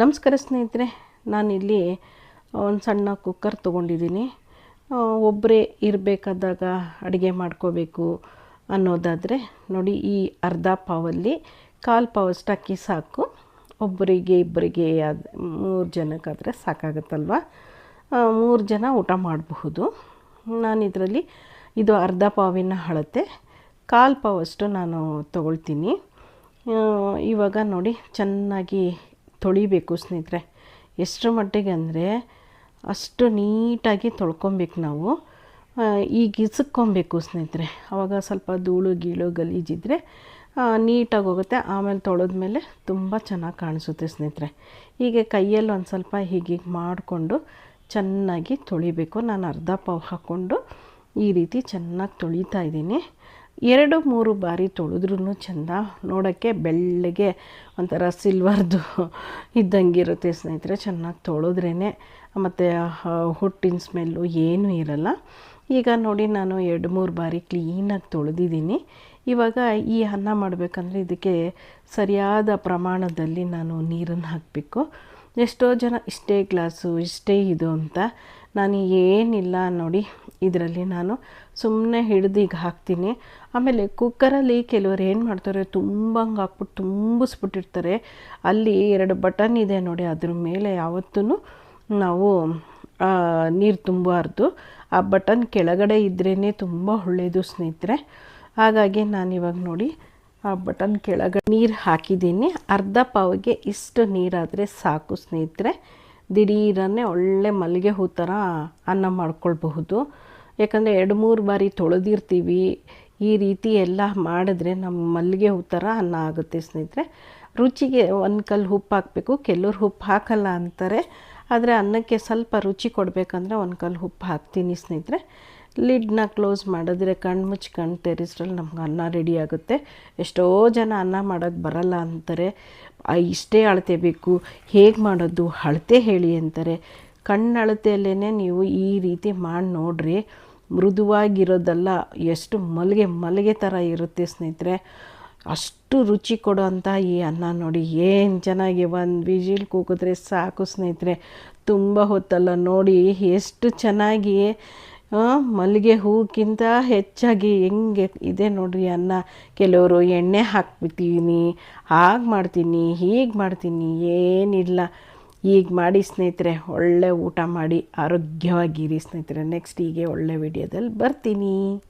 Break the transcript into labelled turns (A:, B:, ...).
A: ನಮಸ್ಕಾರ ಸ್ನೇಹಿತರೆ, ನಾನಿಲ್ಲಿ ಒಂದು ಸಣ್ಣ ಕುಕ್ಕರ್ ತೊಗೊಂಡಿದ್ದೀನಿ. ಒಬ್ಬರೇ ಇರಬೇಕಾದಾಗ ಅಡುಗೆ ಮಾಡ್ಕೋಬೇಕು ಅನ್ನೋದಾದರೆ, ನೋಡಿ ಈ ಅರ್ಧ ಪಾವಲ್ಲಿ ಕಾಲು ಪಾವಷ್ಟು ಅಕ್ಕಿ ಸಾಕು ಒಬ್ಬರಿಗೆ ಇಬ್ಬರಿಗೆ ಮೂರು ಜನಕ್ಕಾದರೆ ಸಾಕಾಗುತ್ತಲ್ವ? ಮೂರು ಜನ ಊಟ ಮಾಡಬಹುದು. ನಾನು ಇದರಲ್ಲಿ ಇದು ಅರ್ಧ ಪಾವಿನ ಅಳತೆ. ಕಾಲು ಪಾವಷ್ಟು ನಾನು ತಗೊಳ್ತೀನಿ. ಇವಾಗ ನೋಡಿ, ಚೆನ್ನಾಗಿ ತೊಳಿಬೇಕು ಸ್ನೇಹಿತರೆ. ಎಷ್ಟರ ಮಟ್ಟಿಗೆ ಅಂದರೆ ಅಷ್ಟು ನೀಟಾಗಿ ತೊಳ್ಕೊಬೇಕು ನಾವು. ಈಗ ಇಸಕ್ಕೊಬೇಕು ಸ್ನೇಹಿತರೆ. ಆವಾಗ ಸ್ವಲ್ಪ ಧೂಳು ಗೀಳು ಗಲೀಜಿದ್ರೆ ನೀಟಾಗಿ ಹೋಗುತ್ತೆ. ಆಮೇಲೆ ತೊಳೆದ್ಮೇಲೆ ತುಂಬ ಚೆನ್ನಾಗಿ ಕಾಣಿಸುತ್ತೆ ಸ್ನೇಹಿತರೆ. ಹೀಗೆ ಕೈಯಲ್ಲಿ ಒಂದು ಸ್ವಲ್ಪ ಹೀಗೀಗೆ ಮಾಡಿಕೊಂಡು ಚೆನ್ನಾಗಿ ತೊಳಿಬೇಕು. ನಾನು ಅರ್ಧ ಪಾವು ಹಾಕ್ಕೊಂಡು ಈ ರೀತಿ ಚೆನ್ನಾಗಿ ತೊಳಿತಾ ಇದ್ದೀನಿ. ಎರಡು ಮೂರು ಬಾರಿ ತೊಳೆದ್ರೂ ಚೆಂದ. ನೋಡೋಕ್ಕೆ ಬೆಳ್ಳಗೆ ಒಂಥರ ಸಿಲ್ವರ್ದು ಇದ್ದಂಗಿರುತ್ತೆ ಸ್ನೇಹಿತರೆ, ಚೆನ್ನಾಗಿ ತೊಳೆದ್ರೇ ಮತ್ತು ಹುಟ್ಟಿನ ಸ್ಮೆಲ್ಲು ಏನೂ ಇರಲ್ಲ. ಈಗ ನೋಡಿ, ನಾನು ಎರಡು ಮೂರು ಬಾರಿ ಕ್ಲೀನಾಗಿ ತೊಳೆದಿದ್ದೀನಿ. ಇವಾಗ ಈ ಅನ್ನ ಮಾಡಬೇಕಂದ್ರೆ ಇದಕ್ಕೆ ಸರಿಯಾದ ಪ್ರಮಾಣದಲ್ಲಿ ನಾನು ನೀರನ್ನು ಹಾಕಬೇಕು. ಎಷ್ಟೋ ಜನ, ಇಷ್ಟೇ ಗ್ಲಾಸು, ಇಷ್ಟೇ ಇದು ಅಂತ. ನಾನು ಏನಿಲ್ಲ ನೋಡಿ ಇದರಲ್ಲಿ ನಾನು ಸುಮ್ಮನೆ ಹಿಡ್ದು ಈಗ ಹಾಕ್ತೀನಿ. ಆಮೇಲೆ ಕುಕ್ಕರಲ್ಲಿ ಕೆಲವರು ಏನು ಮಾಡ್ತಾರೆ ತುಂಬ ಹಂಗೆ ಹಾಕ್ಬಿಟ್ಟು ತುಂಬಿಸ್ಬಿಟ್ಟಿರ್ತಾರೆ. ಅಲ್ಲಿ ಎರಡು ಬಟನ್ ಇದೆ ನೋಡಿ, ಅದ್ರ ಮೇಲೆ ಯಾವತ್ತೂ ನಾವು ನೀರು ತುಂಬಾರ್ದು. ಆ ಬಟನ್ ಕೆಳಗಡೆ ಇದ್ರೇ ತುಂಬ ಒಳ್ಳೆಯದು ಸ್ನೇಹಿತರೆ. ಹಾಗಾಗಿ ನಾನು ಇವಾಗ ನೋಡಿ, ಆ ಬಟನ್ ಕೆಳಗಡೆ ನೀರು ಹಾಕಿದ್ದೀನಿ. ಅರ್ಧ ಪಾವಿಗೆ ಇಷ್ಟು ನೀರಾದರೆ ಸಾಕು ಸ್ನೇಹಿತರೆ. ದಿಢೀರನ್ನೇ ಒಳ್ಳೆ ಮಲ್ಲಿಗೆ ಹೂ ಥರ ಅನ್ನ ಮಾಡ್ಕೊಳ್ಬಹುದು. ಯಾಕಂದರೆ ಎರಡು ಮೂರು ಬಾರಿ ತೊಳೆದಿರ್ತೀವಿ, ಈ ರೀತಿ ಎಲ್ಲ ಮಾಡಿದ್ರೆ ನಮ್ಮ ಮಲ್ಲಿಗೆ ಹೂ ಥರ ಅನ್ನ ಆಗುತ್ತೆ ಸ್ನೇಹಿತರೆ. ರುಚಿಗೆ ಒಂದು ಕಲ್ಲು ಉಪ್ಪು ಹಾಕಬೇಕು, ಕೆಲವ್ರು ಉಪ್ಪು ಹಾಕಲ್ಲ ಅಂತಾರೆ, ಆದರೆ ಅನ್ನಕ್ಕೆ ಸ್ವಲ್ಪ ರುಚಿ ಕೊಡಬೇಕಂದ್ರೆ ಒಂದು ಕಲ್ಲು ಉಪ್ಪು ಹಾಕ್ತೀನಿ ಸ್ನೇಹಿತರೆ. ಲಿಡ್ನ ಕ್ಲೋಸ್ ಮಾಡಿದ್ರೆ ಕಣ್ಣು ಮುಚ್ಚಿ ಕಣ್ಣು ತೆರೆಸ್ರಲ್ಲಿ ನಮ್ಗೆ ಅನ್ನ ರೆಡಿ ಆಗುತ್ತೆ. ಎಷ್ಟೋ ಜನ ಅನ್ನ ಮಾಡೋಕ್ಕೆ ಬರಲ್ಲ ಅಂತಾರೆ. ಇಷ್ಟೇ ಅಳತೆ ಬೇಕು. ಹೇಗೆ ಮಾಡೋದು? ಅಳತೆ ಹೇಳಿ ಅಂತಾರೆ. ಕಣ್ಣು ಅಳತೆಯಲ್ಲೇ ನೀವು ಈ ರೀತಿ ಮಾಡಿ ನೋಡ್ರಿ. ಮೃದುವಾಗಿರೋದಲ್ಲ ಎಷ್ಟು ಮಲ್ಲಿಗೆ ಮಲ್ಲಿಗೆ ಥರ ಇರುತ್ತೆ ಸ್ನೇಹಿತರೆ. ಅಷ್ಟು ರುಚಿ ಕೊಡೋ ಈ ಅನ್ನ ನೋಡಿ. ಏನು ಚೆನ್ನಾಗಿ ಒಂದು ವಿಜಿಲ್ ಕೂಗಿದ್ರೆ ಸಾಕು ಸ್ನೇಹಿತರೆ. ತುಂಬ ಹೊತ್ತಲ್ಲ ನೋಡಿ ಎಷ್ಟು ಚೆನ್ನಾಗಿ ಮಲ್ಲಿಗೆ ಹೂಕ್ಕಿಂತ ಹೆಚ್ಚಾಗಿ ಹೆಂಗೆ ಇದೆ ನೋಡಿರಿ ಅನ್ನ. ಕೆಲವರು ಎಣ್ಣೆ ಹಾಕ್ಬಿಡ್ತೀನಿ, ಹಾಗೆ ಮಾಡ್ತೀನಿ, ಹೀಗೆ ಮಾಡ್ತೀನಿ, ಏನಿಲ್ಲ. ಈಗ ಮಾಡಿ ಸ್ನೇಹಿತರೆ ಒಳ್ಳೆ ಊಟ ಮಾಡಿ ಆರೋಗ್ಯವಾಗಿರಿ ಸ್ನೇಹಿತರೆ. ನೆಕ್ಸ್ಟ್ ಹೀಗೆ ಒಳ್ಳೆ ವಿಡಿಯೋದಲ್ಲಿ ಬರ್ತೀನಿ.